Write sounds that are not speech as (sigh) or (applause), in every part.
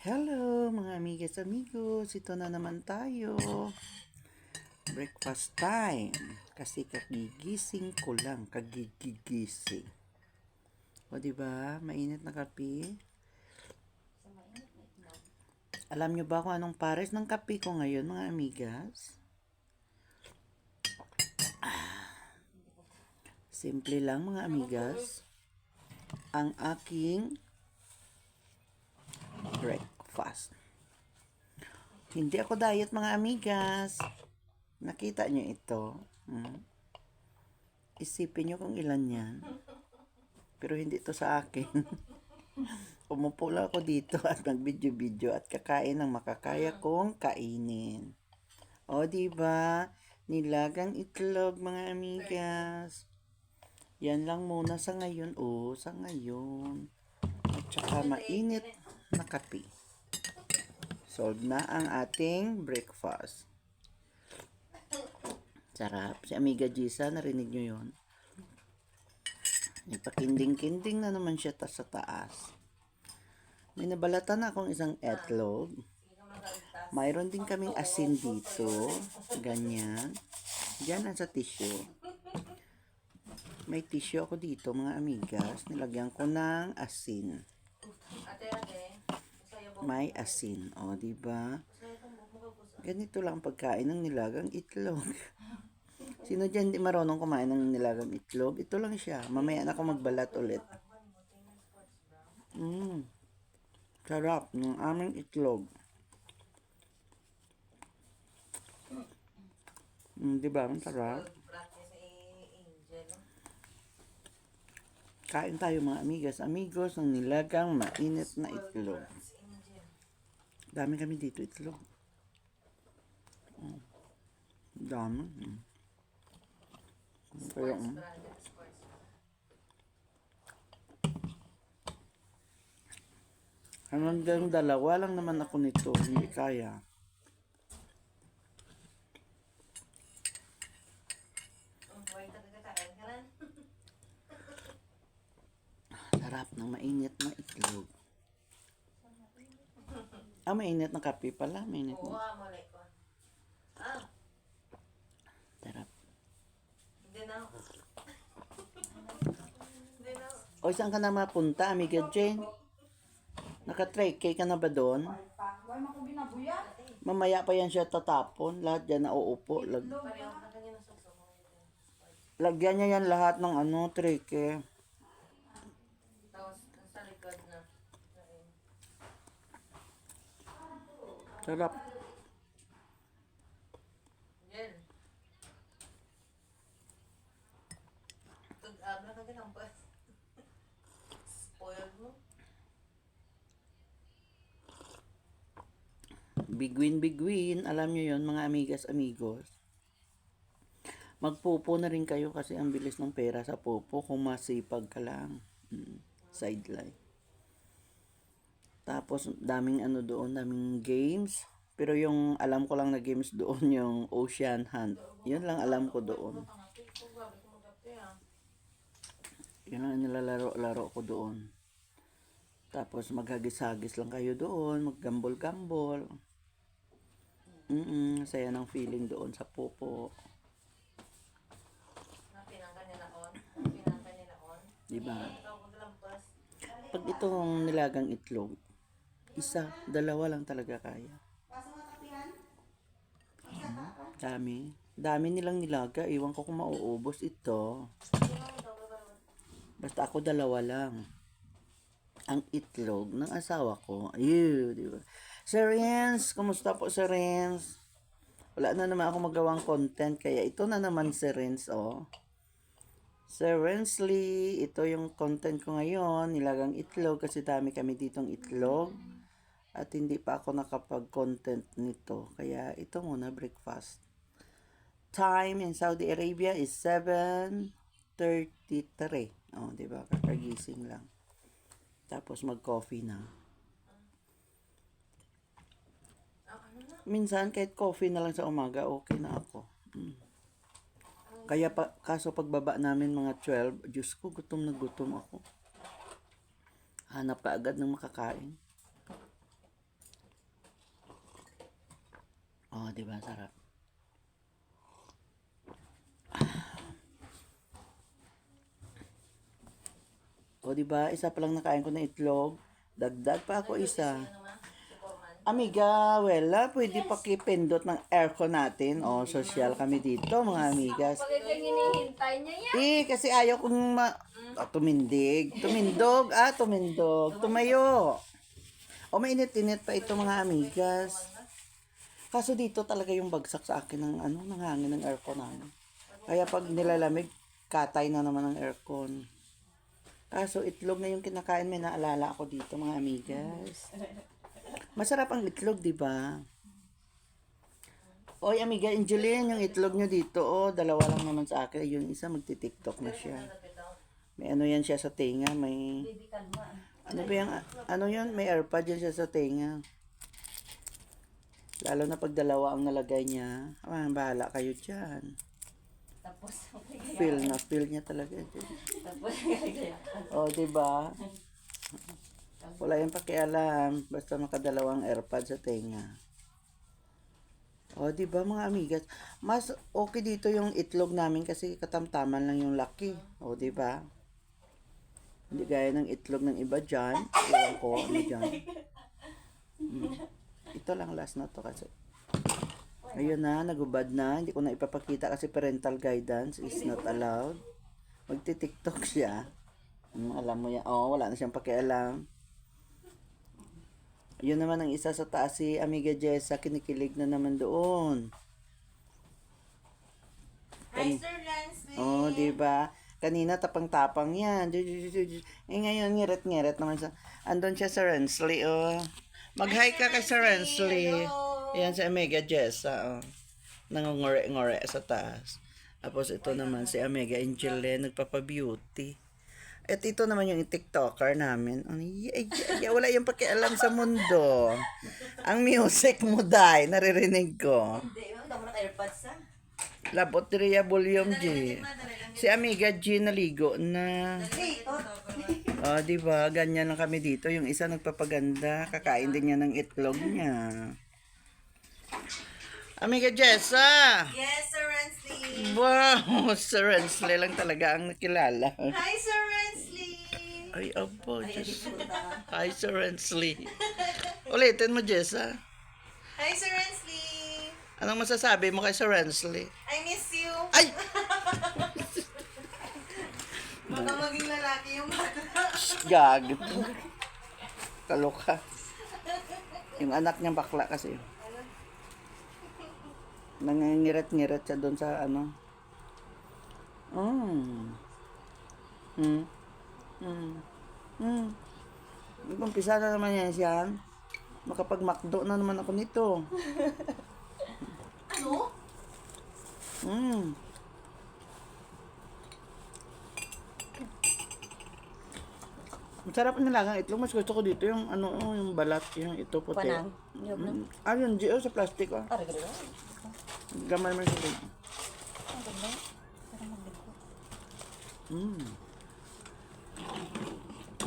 Hello mga amigas amigos, ito na naman tayo. Breakfast time. Kasi kagigising ko lang, kagigigising. O ba? Mainit na kape. Alam nyo ba kung anong pares ng kape ko ngayon mga amigas? Simple lang mga amigas. Ang aking breakfast. Hindi ako diet mga amigas. Nakita nyo ito? Hmm? Isipin nyo kung ilan yan. Pero hindi to sa akin. (laughs) Umupo lang ako dito at nag-video-video at kakain ng makakaya kong kainin. O, ba? Nilagang itlog, mga amigas. Yan lang muna sa ngayon. O, sa ngayon. At saka mainit na kape. Solved na ang ating breakfast. Sarap. Si Amiga Gisa, narinig nyo yon. Ipakinding-kinding na naman siya ta sa taas. May nabalatan na akong isang etlog. Mayroon din kaming asin dito. Ganyan. Diyan sa tissue. May tissue ako dito, mga amigas. Nilagyan ko ng asin. Ate, ate. Masaya ba? May asin. O, di ba? Ganito lang ang pagkain ng nilagang itlog. (laughs) Sino dyan di marunong kumain ng nilagang itlog? Ito lang siya. Mamaya na ako magbalat ulit. Mmm. Sarap ng aming itlog. Mm, di ba? Ang sarap. Kain tayo mga amigas. Amigos ng nilagang mainit na itlog. Dami kami dito itlog. Mm. Dami. Mm. Sports mm, hanggang dalawa lang naman ako nito. Hindi kaya. Oh. Sarap ng mainit na itlog. Ah, mainit na kape pala. Mainit Oo, na. ah, malay ko. Ah, Sarap. hindi na ako. Hindi na ako. O, saan ka na mapunta, amiga Jane? Naka-tray ka na ba doon? Mamaya pa yan siya tatapon. Lahat yan nauupo. Lag Pareho na kanya na suksong. lagyan niya yan lahat ng ano, tray ke. Tapos, sa likod na. Ayun. Sarap. Angel. Tug-ab na kanya ng bus. (laughs) Spoiled mo. Bigwin, bigwin. Alam nyo yon mga amigas, amigos. Magpupo na rin kayo kasi ang bilis ng pera sa pupo kung masipag ka lang. Mm, sideline. Tapos, daming ano doon, daming games. Pero yung alam ko lang na games doon, (laughs) yung Ocean Hunt. Yun lang alam ko doon. Yun ang nilalaro-laro ko doon. Tapos maghagis-hagis lang kayo doon, maggambol-gambol. Mm saya ng feeling doon sa popo. Diba? Lang. Pag itong nilagang itlog, isa, dalawa lang talaga kaya. Mhm, Dami. Dami nilang nilaga. Iwan ko kung mauubos ito. Basta ako dalawa lang. Ang itlog ng asawa ko. Ew, di ba? Sir Renz, kumusta po Sir Renz? Wala na naman ako magawang content, kaya ito na naman Sir Renz, oh. Sir Rensley, ito yung content ko ngayon, nilagang itlog kasi dami kami ditong itlog. At hindi pa ako nakapag-content nito, kaya ito muna breakfast. Time in Saudi Arabia is 7.33. Oh, di ba? Kakagising lang. Tapos mag-coffee na. Minsan kahit coffee na lang sa umaga, okay na ako. Mm. Kaya pa, kaso pagbaba namin mga 12, Diyos ko, gutom na gutom ako. Hanap ka agad ng makakain. Oh, di ba? Sarap. (sighs) O, di ba? Isa pa lang nakain ko ng itlog. Dagdag pa ako isa. Amiga, wala, pwede pakipindot ng aircon natin. O, social kami dito, mga amigas. Pag ito yung hinihintay niya yan. Eh, kasi ayaw kong ma... Ah, tumindig. Tumindog. Ah, tumindog. Tumayo. O, mainit-init pa ito, mga amigas. Kaso dito talaga yung bagsak sa akin ng ano, ng hangin ng aircon namin. Kaya pag nilalamig, katay na naman ang aircon. Kaso itlog na yung kinakain, may naalala ako dito, mga amigas. Masarap ang itlog, di ba? Oy, amiga Angeline, yung itlog nyo dito, oh, dalawa lang naman sa akin. Yung isa magti-tiktok na siya. May ano yan siya sa tenga, may... Ano ba yung, ano yun? May airpod yan siya sa tenga. Lalo na pag dalawa ang nalagay niya. Ah, bahala kayo dyan. Tapos, Feel na, feel niya talaga. tapos, O, oh, diba? Wala yung pakialam. Basta makadalawang airpod sa tenga. O, oh, diba mga amigas? Mas okay dito yung itlog namin kasi katamtaman lang yung laki. O, diba? Hindi gaya ng itlog ng iba dyan. Ewan ko, ano dyan. Mm. (laughs) Ito lang last na to kasi. Ayun na, nagubad na. Hindi ko na ipapakita kasi parental guidance is not allowed. Magti-tiktok siya. Hmm, alam mo yan. Oo, wala na siyang pakialam. Yun naman ang isa sa taas si Amiga Jessa, kinikilig na naman doon. Hi, Sir Lance. Oh, di ba? Kanina tapang-tapang yan. Eh ngayon, ngirit-ngirit naman sa... Andun siya sa Rensley, oh. Mag-hi ka kay Sir Rensley. Yan si Amiga Jessa, oh. Nangungore-ngore sa taas. Tapos ito naman si Amiga Angele, nagpapa-beauty. At ito naman yung TikToker namin. Ano, y- y- y- wala yung pakialam sa mundo. Ang music mo, Day, naririnig ko. Hindi, ma'am, damo na airpods ha. Labot Ria Volume G. Si Amiga G naligo na. Hey, oh. Oh, di ba? Ganyan lang kami dito. Yung isa nagpapaganda, kakain din niya ng itlog niya. Amiga Jessa! Yes, Sir Rensley. Wow! (laughs) Sir Rensley lang talaga ang nakilala. Hi, Sir Rensley. Ay, abo, Diyos. Hi, Sir Rensley. Ulitin mo, Jessa. Hi, Sir Rensley. Anong masasabi mo kay Sir Rensley? I Baka maging lalaki yung bata. Gag. Kaloka. Yung anak niyang bakla kasi. Nangingirit-ngirit siya doon sa ano. Mm. Mm. Mm. Mm. Umpisa na naman yan siya. Makapag-makdo na naman ako nito. (laughs) Ano? Mm. Masarap ang nilagang itlog. Mas gusto ko dito yung ano, yung balat, yung ito puti. Panang? Mm. Ah, yun, Gio, sa plastic, oh. Para gano'n. Gamay mo siya. Mm.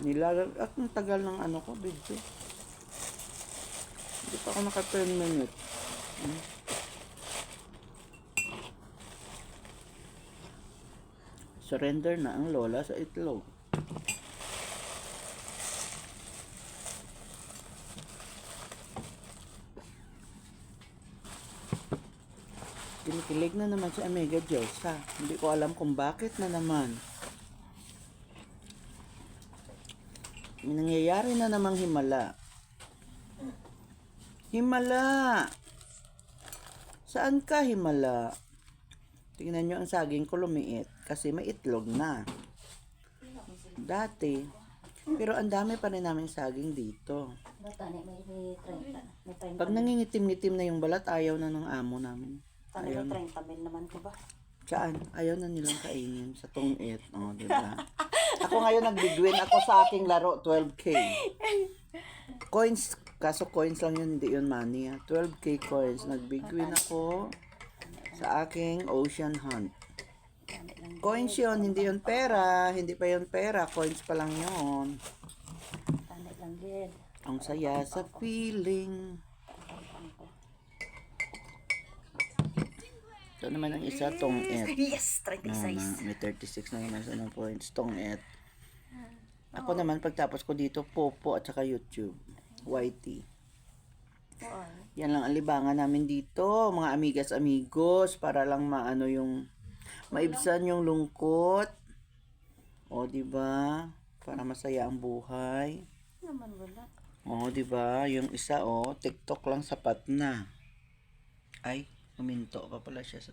Nilagang, at ang tagal ng ano ko, video. Hindi pa ako naka 10 minutes. Mm. Surrender na ang lola sa itlog. Kinikilig na naman si Amiga Josa. Hindi ko alam kung bakit na naman. May nangyayari na namang himala. Himala! Saan ka himala? Tingnan nyo ang saging ko lumiit kasi may itlog na. Dati. Pero ang dami pa rin namin saging dito. Bata ni may may 30. May 30. Pag nangingitim-ngitim na yung balat, ayaw na ng amo namin. Ano na. 30 mil naman ko ba? Saan? Ayaw na nilang kainin sa tungit. O, oh, di ba? Ako ngayon nagbigwin ako sa aking laro, 12K. Coins, kaso coins lang yun, hindi yun money. ah. 12K coins. Nagbigwin ako sa aking ocean hunt. Coins yun, hindi yun pera. Hindi pa yun pera. Coins pa lang yun. Ang saya sa feeling. Ito naman ang isa, tong et. Yes, No, 36. na, may 36 na naman sa ng points. Tong et. Ako naman, pagtapos ko dito, Popo at saka YouTube. YT. Oo. Yan lang ang libangan namin dito, mga amigas amigos, para lang maano yung maibsan yung lungkot. O, di ba? Para masaya ang buhay. Naman wala. O, di ba? Yung isa, oh, TikTok lang sapat na. Ay, huminto pa pala siya sa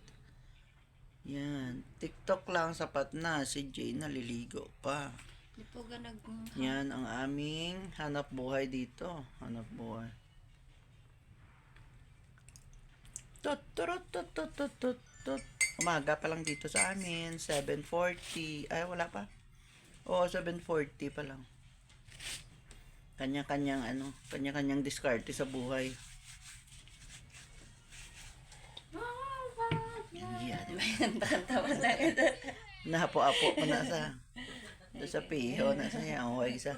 Yan, TikTok lang sapat na. Si Jay naliligo pa. Di po. Yan ang aming hanap buhay dito. Hanap buhay. Tut, turut, tut, tut, tut, tut, tut. Umaga pa lang dito sa amin. 7.40. Ay, wala pa. Oo, 7.40 pa lang. Kanya-kanyang ano, kanya-kanyang diskarte sa buhay. Yeah, di ba? Nahapo-apo pa na sa doon sa piho na sa niya ang isa.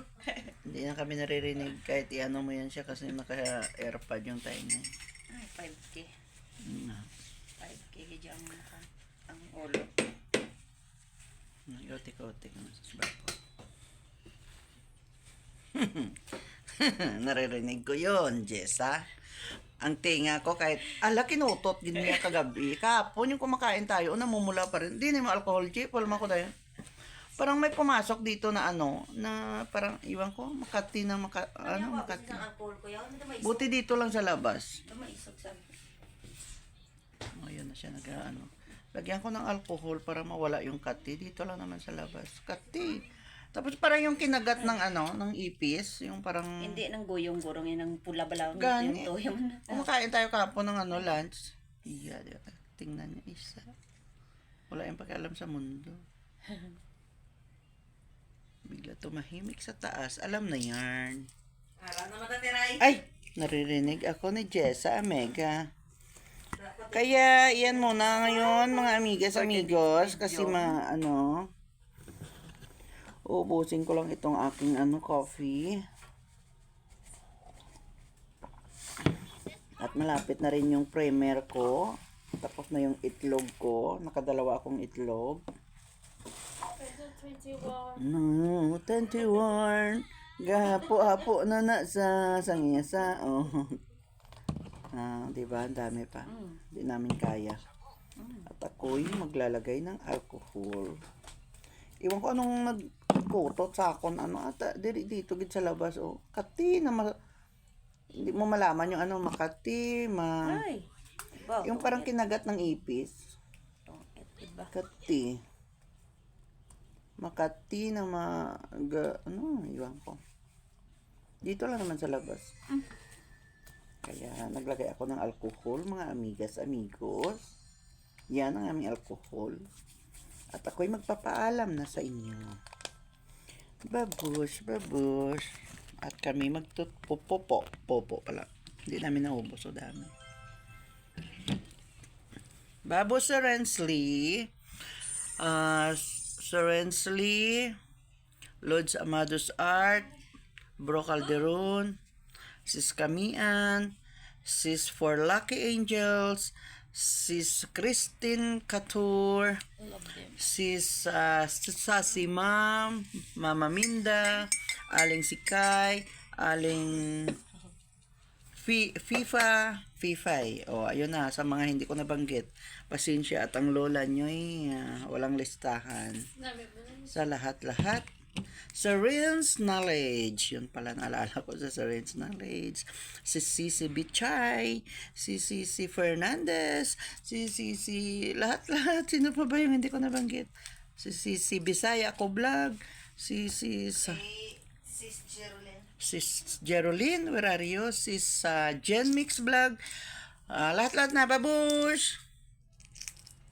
Hindi na kami naririnig kahit iano mo yan siya kasi naka-airpod yung tayo niya. Ay, 5K. Mm. 5K kaya ang, ang ulo. Nag-otik-otik na sa sbarko. Naririnig ko yon Jessa. Ang tinga ko kahit, ala, kinutot din niya kagabi. Kahapon yung kumakain tayo, namumula pa rin. Hindi na mo alcohol, Jay. Palma ko dahil. Parang may pumasok dito na ano, na parang, iwan ko, Makati na maka, ano, Makati. Ko yun. Ano Buti dito lang sa labas. Isog sa Ngayon na siya nag ano. Lagyan ko ng alcohol para mawala yung kati. Dito lang naman sa labas. Kati. Tapos parang yung kinagat ng ano, ng ipis. Yung parang... Hindi nang guyong gurong yun ang pula balawang Gani. yung. Kumakain tayo kapon ng ano, lunch. Iya, di ba? Tingnan niya isa. Wala yung pakialam sa mundo. (laughs) Bigla tumahimik sa taas. Alam na yan. Araw na matatiray. Ay! Naririnig ako ni Jessa Amega. Kaya, yan muna ngayon, mga amigas, amigos. Kasi ma, ano, uubusin ko lang itong aking, ano, coffee. At malapit na rin yung primer ko. Tapos na yung itlog ko. Nakadalawa akong itlog. No, 21. Gahapo-hapo na na sa sangisa. Oh. Ah, di ba? Ang dami pa. Hindi namin kaya. At ako'y maglalagay ng alcohol. Iwan ko anong nagkutot sa akon. Ano ata, diri dito gid sa labas. Oh. Kati na ma- hindi mo malaman yung ano, makati, ma... Ay. Iba. Yung parang kinagat ng ipis. Iba. Makati. Makati na ma... Ga, ano, iwan ko. Dito lang naman sa labas. Kaya naglagay ako ng alcohol, mga amigas, amigos. Yan ang aming alcohol. At ako'y magpapaalam na sa inyo. Babush, babush. At kami magtupopopo. Popo pala. Hindi namin naubos. So dami. Babu Sir. Uh, Sir Rensley. Lods Amados Art. Bro Calderon. Sis Kamian. Sis For Lucky Angels. Sis Christine Katur. Sis uh, Sasi Ma'am. Mama Minda. Aling Sikay. Aling Fi- FIFA, FIFA eh. O, ayun na, sa mga hindi ko nabanggit. Pasensya at ang lola nyo eh, ah, walang listahan. Sa lahat-lahat. Serene's Knowledge. Yun pala naalala ko sa Serene's Knowledge. Si Sisi Bichay. Si Sisi Fernandez. Si Sisi... Lahat-lahat. Sino pa ba yung hindi ko nabanggit? Si Sisi Bisaya ko vlog. Si. Si Sis Geraldine. Sis Geraldine, where are you? Sis uh, Jen Mix Vlog. Ah, lahat-lahat na, babush!